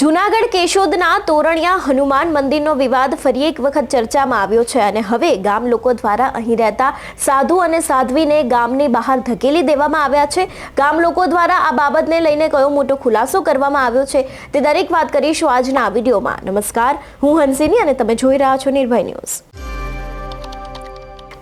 જૂનાગઢ કેશોદના તોરણિયા હનુમાન મંદિરનો વિવાદ ફરી એક વખત ચર્ચામાં આવ્યો છે અને હવે ગામ લોકો દ્વારા અહીં રહેતા સાધુ અને સાધ્વીને ગામની બહાર ધકેલી દેવામાં આવ્યા છે. ગામ લોકો દ્વારા આ બાબતને લઈને કયો મોટો ખુલાસો કરવામાં આવ્યો છે તે દરેક વાત કરીશું આજના આ વિડીયોમાં. નમસ્કાર, હું હંસિની અને તમે જોઈ રહ્યા છો નિર્ભય ન્યૂઝ.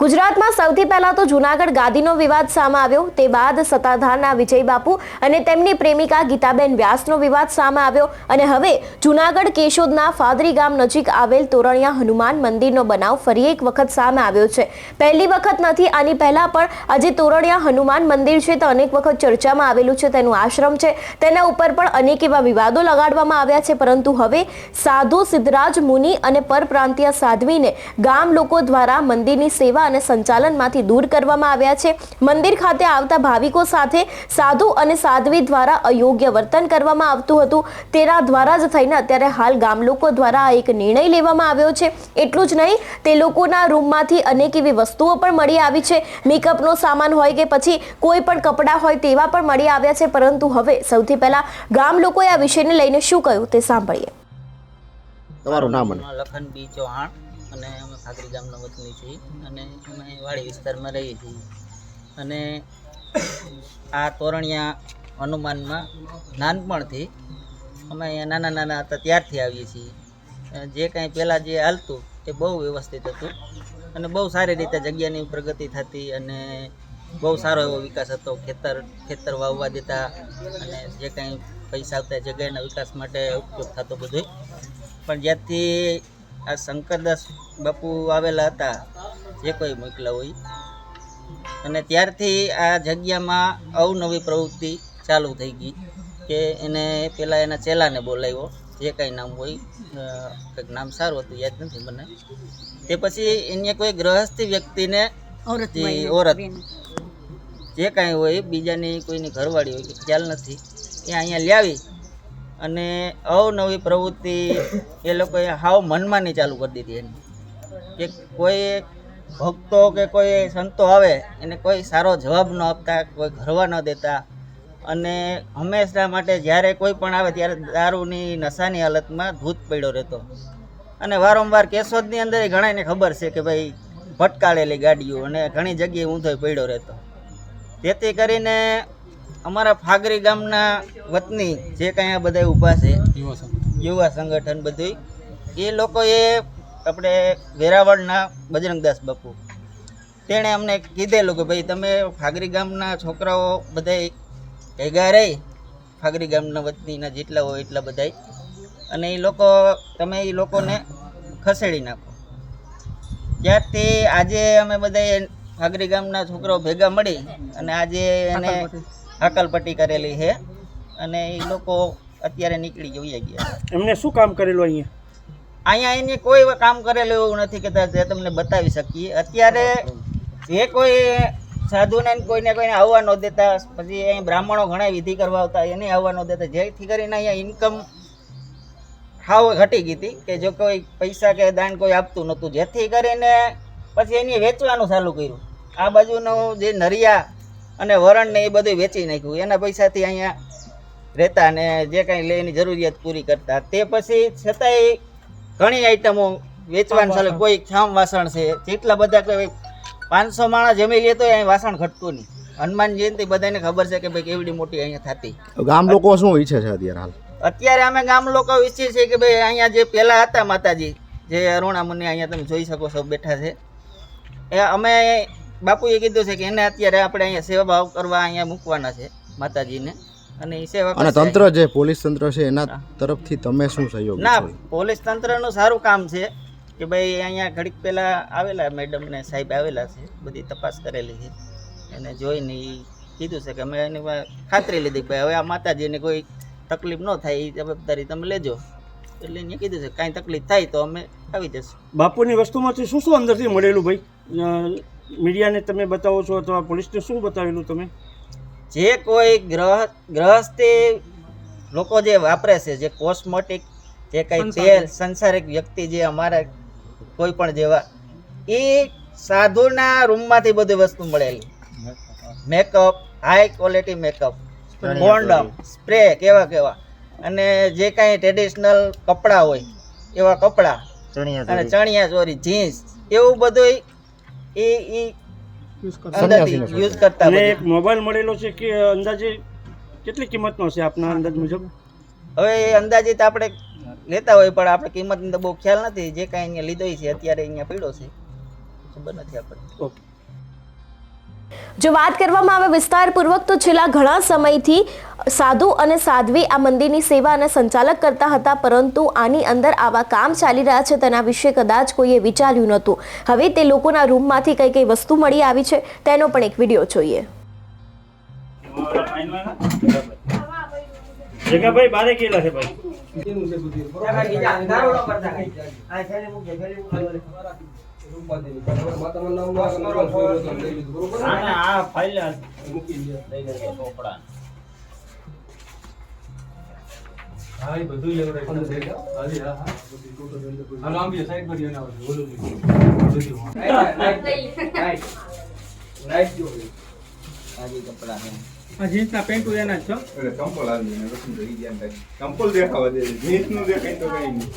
ગુજરાતમાં સૌથી પહેલા તો જૂનાગઢ ગાદીનો વિવાદ સામે આવ્યો. તે બાદ સત્તાધારના વિજય બાપુ અને તેમની પ્રેમિકા ગીતાબેન વ્યાસનો વિવાદ સામે આવ્યો. અને હવે જૂનાગઢ કેશોદના ફાદરી ગામ નજીક આવેલ તોરણિયા હનુમાન મંદિરનો બનાવ ફરી એક વખત સામે આવ્યો છે. પહેલી વખત નથી, આની પહેલા પણ આજે તોરણિયા હનુમાન મંદિર છે તે અનેક વખત ચર્ચામાં આવેલું છે, તેનું આશ્રમ છે. તેના ઉપર પણ અનેક એવા વિવાદો લગાડવામાં આવ્યા છે, પરંતુ હવે સાધુ સિદ્ધરાજ મુનિ અને પરપ્રાંતીય સાધ્વીને ગામ લોકો દ્વારા મંદિરની સેવા અને સંચાલનમાંથી દૂર કરવામાં આવ્યા છે. મંદિર ખાતે આવતા ભાવિકો સાથે સાધુ અને સાધ્વી દ્વારા અયોગ્ય વર્તન કરવામાં આવતું હતું. તેના દ્વારા જ થઈને અત્યારે હાલ ગામ લોકો દ્વારા આ એક નિર્ણય લેવામાં આવ્યો છે. એટલું જ નહીં તે લોકોના રૂમમાંથી અનેક એવી વસ્તુઓ પણ મળી આવી છે. મેકઅપનો સામાન હોય કે પછી કોઈ પણ કપડાં હોય તેવા પણ મળી આવ્યા છે. પરંતુ હવે સૌથી પહેલાં ગામ લોકોએ આ વિષયને લઈને શું કહ્યું તે સાંભળીએ. તમારું નામ લખન બી ચૌહાણ. અને અમે ફાગરી ગામના વતની છીએ અને અમે વાડી વિસ્તારમાં રહીએ છીએ. અને આ તોરણિયા હનુમાનમાં નાનપણથી અમે અહીંયા નાના નાના હતા ત્યારથી આવીએ છીએ. જે કાંઈ પહેલાં જે હાલતું એ બહુ વ્યવસ્થિત હતું અને બહુ સારી રીતે જગ્યાની પ્રગતિ થતી અને બહુ સારો એવો વિકાસ હતો. ખેતર ખેતર વાવવા દેતા અને જે કાંઈ પૈસા આવતા જગ્યાના વિકાસ માટે ઉપયોગ થતો બધું. પણ જ્યારથી આ શંકરદાસ બાપુ આવેલા હતા જે કોઈ મોકલા હોય. અને ત્યારથી આ જગ્યામાં અવનવી પ્રવૃત્તિ ચાલુ થઈ ગઈ કે એને પહેલાં એના ચેલાને બોલાવ્યો જે કાંઈ નામ હોય કંઈક નામ સારું હતું યાદ નથી મને. તે પછી એને કોઈ ગ્રહસ્થી વ્યક્તિને ઓરત જે કાંઈ હોય બીજાની કોઈની ઘરવાળી હોય ખ્યાલ નથી. એ અહીંયા લાવી અને અવનવી પ્રવૃત્તિ એ લોકોએ હાવ મનમાની ચાલુ કરી દીધી એની. કે કોઈ ભક્તો કે કોઈ સંતો આવે, એને કોઈ સારો જવાબ ન આપતા, કોઈ ઘરવા ન દેતા. અને હંમેશા માટે જ્યારે કોઈ પણ આવે ત્યારે દારૂની નશાની હાલતમાં ધૂત પડ્યો રહેતો. અને વારંવાર કેશોદની અંદર ઘણાને ખબર છે કે ભાઈ ભટકાળેલી ગાડીઓ અને ઘણી જગ્યાએ ઊંધો પડ્યો રહેતો. તેથી કરીને અમારા ફાગરી ગામના વતની જે કાંઈ આ બધા ઊભા છે યુવા સંગઠન. બધું એ લોકોએ આપણે વેરાવળના બજરંગદાસ બાપુ. તેણે અમને કીધેલું કે ભાઈ તમે ફાગરી ગામના છોકરાઓ બધા ભેગા રહી ફાગરી ગામના વતનીના જેટલા હોય એટલા બધાય અને એ લોકો તમે એ લોકોને ખસેડી નાખો. ત્યારથી આજે અમે બધા ફાગરી ગામના છોકરાઓ ભેગા મળી અને આજે એને હાકલપટ્ટી કરેલી છે અને એ લોકો અત્યારે નીકળી જઈ ગયા. એમને શું કામ કરેલું અહીંયા? અહીંયા એને કોઈ કામ કરેલું એવું નથી કે જે તમને બતાવી શકીએ. અત્યારે જે કોઈ સાધુને કોઈને કોઈને આવવા ન દેતા પછી અહીં બ્રાહ્મણો ઘણા વિધિ કરવા આવતા એને આવવા ન દેતા. જેથી કરીને અહીંયા ઇન્કમ હાવ ઘટી ગઈ હતી કે જો કોઈ પૈસા કે દાન કોઈ આપતું નહોતું. જેથી કરીને પછી એને વેચવાનું ચાલુ કર્યું. આ બાજુનું જે નરિયા અને વરણ ને એ બધું વેચી નાખ્યું. એના પૈસાથી અહીંયા રહેતા અને જે કાંઈ લે એની જરૂરિયાત પૂરી કરતા. તે પછી છતાંય ઘણી આઈટમો વેચવાનું ચાલે કોઈ ખામ વાસણ છે. જેટલા બધા કે પાંચસો માણસ જમી લે તો અહીં વાસણ ઘટતું નહીં. હનુમાન જયંતિ બધાને ખબર છે કે ભાઈ કેવડી મોટી અહીંયા થતી. ગામ લોકો શું ઈચ્છે છે અત્યારે હાલ? અત્યારે અમે ગામ લોકો ઈચ્છીએ છીએ કે ભાઈ અહીંયા જે પહેલાં હતા માતાજી જે અરુણા મુનિ અહીંયા તમે જોઈ શકો છો બેઠા છે. એ અમે બાપુએ કીધું છે કે એને અત્યારે આપણે અહીંયા સેવા ભાવ કરવા અહીંયા મૂકવાના છે માતાજીને. અને એ સેવા અને તંત્ર જે પોલીસ તંત્ર છે એના તરફથી તમે શું સહયોગ ના પોલીસ તંત્રનું સારું કામ છે કે ભાઈ અહીંયા ઘડીક પહેલાં આવેલા મેડમ ને સાહેબ આવેલા છે બધી તપાસ કરેલી છે. એને જોઈને એ કીધું છે કે અમે એની ખાતરી લીધી ભાઈ હવે આ માતાજીને કોઈ તકલીફ ન થાય એ જવાબદારી તમે લેજો. એટલે એને કીધું છે કાંઈ તકલીફ થાય તો અમે આવી જશું. બાપુની વસ્તુમાંથી શું શું અંદરથી મળેલું ભાઈ? મીડિયાને તમે બતાવો છો અથવા પોલીસને શું બતાવેલું તમે? જે કોઈ ગ્રહ ગ્રહસ્થી લોકો જે વાપરે છે જે કોસ્મેટિક જે કંઈ તેલ સંસારિક વ્યક્તિ જે અમારા કોઈ પણ જેવા એ સાધુના રૂમમાંથી બધી વસ્તુ મળેલી. Makeup high quality makeup condom spray કેવા કેવા. અને જે કાંઈ ટ્રેડિશનલ કપડાં હોય એવા કપડાં અને ચણિયા ચોરી જીન્સ એવું બધું એ એ યુઝ કરતા. અને એક મોબાઈલ મળેલો છે કે અંદાજે કેટલી કિંમતનો છે આપના અંદાજ મુજબ? હવે એ અંદાજિત આપણે લેતા હોય પણ આપણે કિંમતનો તો બહુ ખ્યાલ નથી. જે કાંઈ અહીંયા લીધો છે અત્યારે અહીંયા પીડો છે. ખબર નથી આપણને. ઓકે. જો વાત કરવામાં આવે વિસ્તારપૂર્વક તો છેલ્લા ઘણા સમયથી સાધુ અને સાધ્વી આ મંદિરની સેવા અને સંચાલક કરતા હતા પરંતુ આની અંદર આવા કામ ચાલી રહ્યા છે તેના વિશે કદાચ કોઈએ વિચાર્યું નહોતું હવે તે લોકોના રૂમમાંથી કઈ કઈ વસ્તુ મળી આવી છે તેનો પણ એક વીડિયો જોઈએ જગાભાઈ બારે ગયેલા છે ભાઈ છે ચંપલ આવી ને પછી રહી ગયા ને કાંઈ. ચંપલ દેખાવા દે છે. જીન્સનું દેખાય તો કઈ નહીં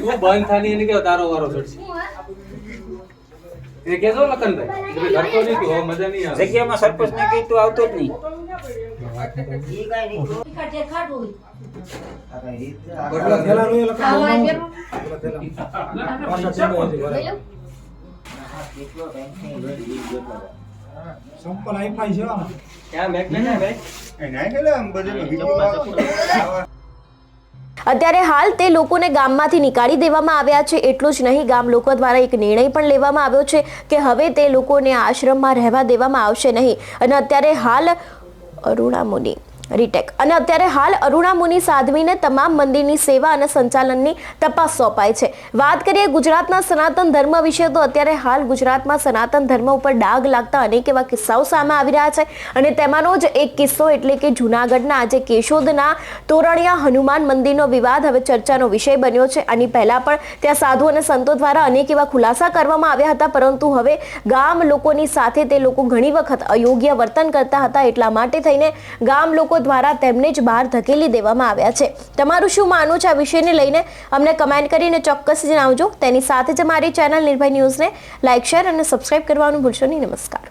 તું બંધ થાની એને કેવો તારો વારો ચડશે? એ કેજો લખનભાઈ. કે ભાઈ ધરતો નહીં તું મજા નહીં આવે. જગ્યામાં સરપંચ ને કઈ તું આવતો જ નહીં. અત્યારે હાલ તે લોકોને ગામમાંથી નીકાળી દેવામાં આવ્યા છે એટલું જ નહીં ગામ લોકો દ્વારા એક નિર્ણય પણ લેવામાં આવ્યો છે કે હવે તે લોકોને આશ્રમમાં રહેવા દેવામાં આવશે નહીં. અને અત્યારે હાલ અરુણા મુનિ રીટેક. અને અત્યારે હાલ અરુણા મુનિ સાધ્વીને તમામ મંદિરની સેવા અને સંચાલનની તપાસ સોંપાય છે. વાત કરીએ ગુજરાતના સનાતન ધર્મ વિશે, તો અત્યારે હાલ ગુજરાતમાં સનાતન ધર્મ ઉપર ડાઘ લાગતા અનેક એવા કિસ્સાઓ સામે આવી રહ્યા છે. અને તેમાંનો જ એક કિસ્સો એટલે કે જૂનાગઢના આજે કેશોદના તોરણિયા હનુમાન મંદિરનો વિવાદ હવે ચર્ચાનો વિષય બન્યો છે. આની પહેલાં પણ ત્યાં સાધુ અને સંતો દ્વારા અનેક એવા ખુલાસા કરવામાં આવ્યા હતા, પરંતુ હવે ગામ લોકોની સાથે તે લોકો ઘણી વખત અયોગ્ય વર્તન કરતા હતા એટલા માટે થઈને ગામ લોકો દ્વારા તેમને જ બહાર ધકેલી દેવામાં આવ્યા છે. તમારું શું માનવું છે આ વિષયને લઈને? અમને કમેન્ટ કરીને ચોક્કસ જણાવજો. તેની સાથે જ મારી ચેનલ નિર્ભય ન્યૂઝને લાઇક શેર અને સબસ્ક્રાઇબ કરવાનું ભૂલશો નહીં. નમસ્કાર.